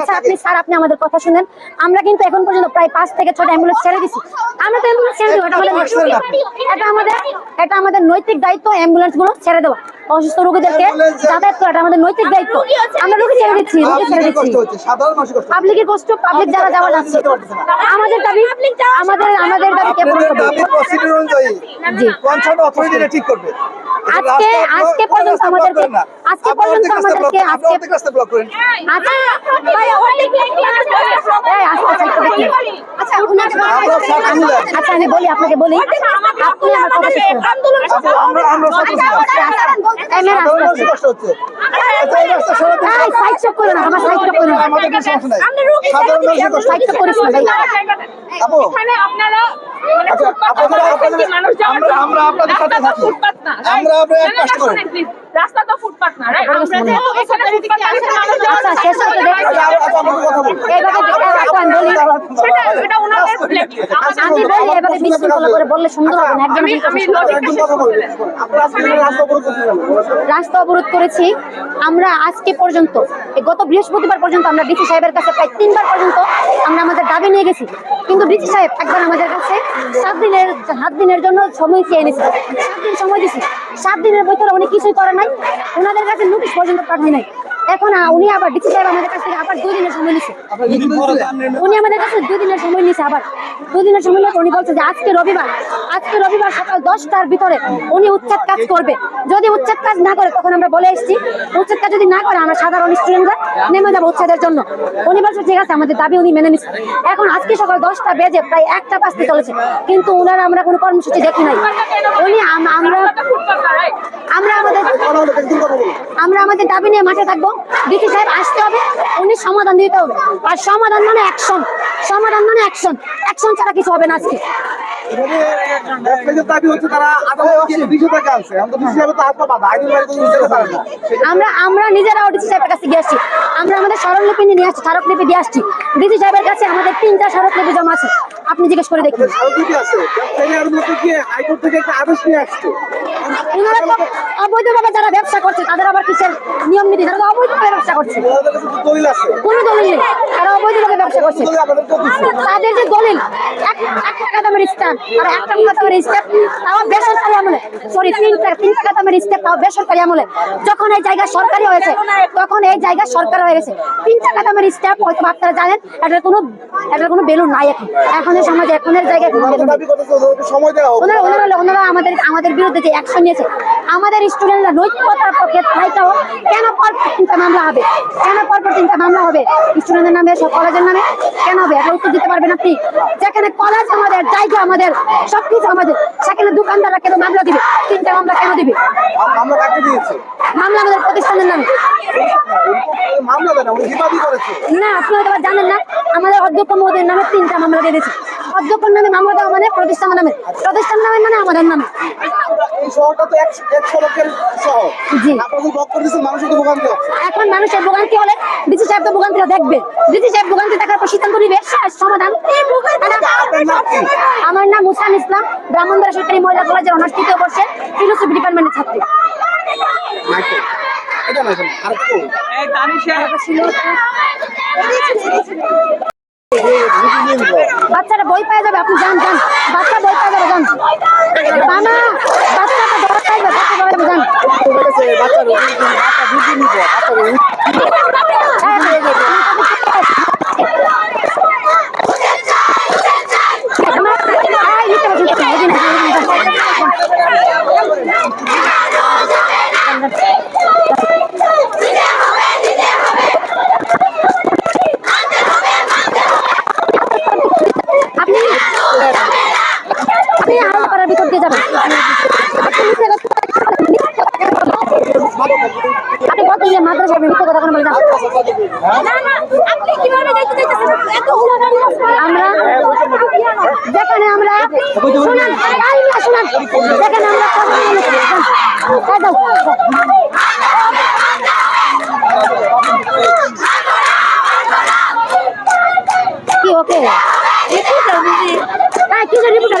আচ্ছা আপনি স্যার আপনি আমাদের কথা শুনেন। আমরা কিন্তু এখন পর্যন্ত প্রায় পাঁচ থেকে ছটা অ্যাম্বুলেন্স ছেড়ে দিছি। আমরা তো অ্যাম্বুলেন্স ছেড়ে দেবো এটা আমাদের এটা আমাদের নৈতিক দায়িত্ব অ্যাম্বুলেন্সগুলো ছেড়ে দেওয়া। অসুস্থ রোগীদেরকে যাতায়াত করা আমাদের নৈতিক দায়িত্ব। আমরা রোগী ছেড়ে দিচ্ছি রোগী ছেড়ে দিচ্ছি। পাবলিকের কষ্ট পাবলিক যারা যাওয়া যাচ্ছে। আমাদের দাবি আমাদের আমাদের দাবি কে পূরণ করবে জি। কনসার্ন অথরিটি ঠিক করবে। আজকে আজকে পর্যন্ত আমাদেরকে আজকে পর্যন্ত আমাদেরকে আজকে অর্ধেক রাস্তা ব্লক করেন আচ্ছা ভাই অনেক এই আস্তে আস্তে দেখি। আচ্ছা ছিলাম। আচ্ছা আমি বলি আপনাকে বলি আপনি আমার কথা শেষ করুন। আমরা আমরা আস্তে। কষ্ট হচ্ছে আচ্ছা। আমাদের সাধারণ মানুষের কষ্ট। আপু এখানে আপনারা মানে আচ্ছা, আপনারা- ব্যবহার আপনাদের- যাওয়ার আমরা- আপনাদের সাথে রাস্তা তো থাকি। ফুটপাত না, right? আমরা আপনার কাজ না, করি। রাস্তা তো ফুটপাত না? আপনাদের আমরা। যেহেতু এখানে ফুটপাত আছে, মানুষ আচ্ছা, শেষ। আচ্ছা আচ্ছা কথা বলুন এইভাবে আপু আমি বলি সেটা এটা আচ্ছা, রাস্তা অবরোধ করেছি। আমরা আজকে পর্যন্ত গত বৃহস্পতিবার পর্যন্ত আমরা ডিসি সাহেবের কাছে প্রায় তিনবার পর্যন্ত আমরা আমাদের দাবি নিয়ে গেছি। কিন্তু ডিসি সাহেব একবার আমাদের কাছে সাত দিনের সাত দিনের জন্য সময় চেয়ে নিয়েছে সাত দিন সময় দিছি। সাত দিনের ভিতরে উনি কিছুই করে নাই। ওনাদের কাছে নোটিশ পর্যন্ত পাঠায় নাই। এখন উনি আবার ডিসি সাহেব আমাদের কাছ থেকে আবার দুই দিনের সময় বলছিলেন উনি আমাদের কাছে দুই দিনের সময় নিছে আবার। দুই দিনের সময় নিয়ে উনি বলছে যে আজকে রবিবার আজকে রবিবার সকাল দশটার ভিতরে উনি উচ্ছেদ কাজ করবে। যদি উচ্ছেদ কাজ না করে, তখন আমরা বলে এসেছি, উচ্ছেদ কাজ যদি না করে, আমরা সাধারণ স্টুডেন্টরা নেমে যাব উচ্ছেদের জন্য। উনি বলছে, ঠিক আছে, আমাদের দাবি উনি মেনে নিচ্ছে। এখন আজকে সকাল দশটা বেজে প্রায় একটা বাজতে চলেছে, কিন্তু উনারা আমরা কোনো কর্মসূচি দেখি নাই। উনি আমরা? আমরা আমাদের আমরা আমাদের দাবি নিয়ে মাঠে থাকব। ডিসি সাহেব আসতে হবে, উনি সমাধান দিতে হবে। আর সমাধান মানে অ্যাকশন। সমাধান মানে অ্যাকশন অ্যাকশন ছাড়া কিছু হবে না আজকে। আমরা আমরা নিজেরাও ডিসি সাহেবের কাছে গিয়ে আসছি। আমরা আমাদের স্মারকলিপি নিয়ে আসছি স্মারকলিপি দিয়ে আসছি। ডিসি সাহেবের কাছে আমাদের তিনটা স্মারকলিপি জমা আছে। আপনি জিজ্ঞেস করে দেখুন। অবৈধভাবে যারা ব্যবসা করছে তাদের আবার কিসের নিয়ম নীতি? তারা তো অবৈধভাবে ব্যবসা করছে। কোনো দলিল নেই। তারা অবৈধভাবে ব্যবসা করছে। তাদের যে দলিল দামের আর এক টাকা দামের স্ট্যাম্প তাও বেসরকারি আমলে সরি তিন টাকা তিন টাকা দামের স্ট্যাম্প তাও বেসরকারি আমলে। যখন এই জায়গা সরকারি হয়েছে তখন এই জায়গা সরকার হয়ে গেছে। তিন টাকা দামের স্ট্যাম্প হয়তো আপনারা জানেন এটার কোনো এটার কোনো বেলুন নাই এখন। সমাজে এখনের জায়গায় ওনারা ওনারা আমাদের আমাদের বিরুদ্ধে যে অ্যাকশন নিয়েছে আমাদের স্টুডেন্টরা নৈতিকতার পক্ষে কেন পর তিনটা মামলা হবে? কেন পর পর তিনটা মামলা হবে? স্টুডেন্টের নামে কলেজের নামে কেন হবে? এটা উত্তর দিতে পারবেন আপনি যেখানে কলেজ আমাদের জায়গা আমাদের সবকিছু আমাদের। সেখানে দোকানদাররা কেন মামলা দিবে? তিনটা মামলা কেন দিবে? মামলা কাকে দিয়েছে? মামলা আমাদের প্রতিষ্ঠানের নামে। মামলা দেন উনি বিবাদী করেছে। না আপনি হয়তো বা জানেন না আমাদের অধ্যক্ষ মহোদয়ের নামে তিনটা মামলা দিয়ে দিয়েছে। অধ্যক্ষর নামে মামলা দেওয়া মানে প্রতিষ্ঠানের নামে। প্রতিষ্ঠান নামে মানে আমাদের নামে। তো। আপনারা তো তো এখন মানুষের ভোগান্তি হলে ডিসি সাহেব তো ভোগান্তিটা দেখবে। ডিসি সাহেব ভোগান্তি দেখার পর সিদ্ধান্ত নিবে। সমাধান। আপনার? আমার নাম মুসান ইসলাম, ব্রাহ্মণবাড়া সরকারি মহিলা কলেজের অনার্স তৃতীয় বর্ষের ফিলোসফি ডিপার্টমেন্টের ছাত্রী। বাচ্চারা বই পেয়ে যাবে, আপনি যান যান। বাচ্চা বই পেয়ে যাবে, যান। যাবে, বাচ্চা বই যান ঠিক আছে বাচ্চা রোগী বাচ্চা বুঝে নিব বাচ্চা রোগী আপনি আপনি যাবেন আপনি কত দিয়ে মাদ্রাসা আপনি মিথ্যে কথা বলে আমরা যেখানে আমরা শুনান শুনান যেখানে আমরা। কি ওকে? রিপোর্টার এই রিপোর্টার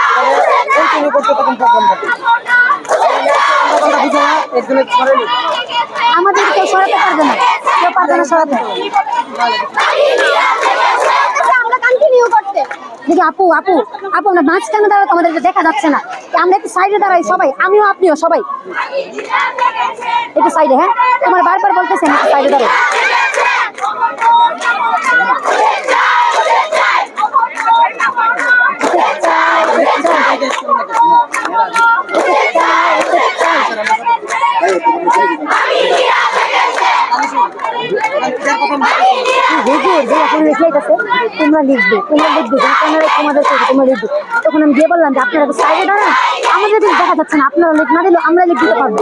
আমাদের কেউ সরাতে পারবে না। কেউ পারবে না সরাতে। আমরা কন্টিনিউ করতে। দেখি, আপু আপু আপু, আমরা মাঝখানে দাঁড়াও তো আমাদের দেখা যাচ্ছে না। আমরা একটু সাইডে দাঁড়াই সবাই। আমিও, আপনিও সবাই। একটু সাইডে হ্যাঁ? তোমার বারবার বলতেছেন একটু সাইডে দাঁড়াই হুজুর যে এখন লিখে গেছে তোমরা লিখবে তোমরা লিখবে তোমরা তোমাদের থেকে তোমরা লিখবে তখন আমি গিয়ে বললাম যে আপনারা সাইডে দাঁড়ান আমাদের কিছু দেখা যাচ্ছে না আপনারা লিখ না আমরা লিখ দিতে পারব।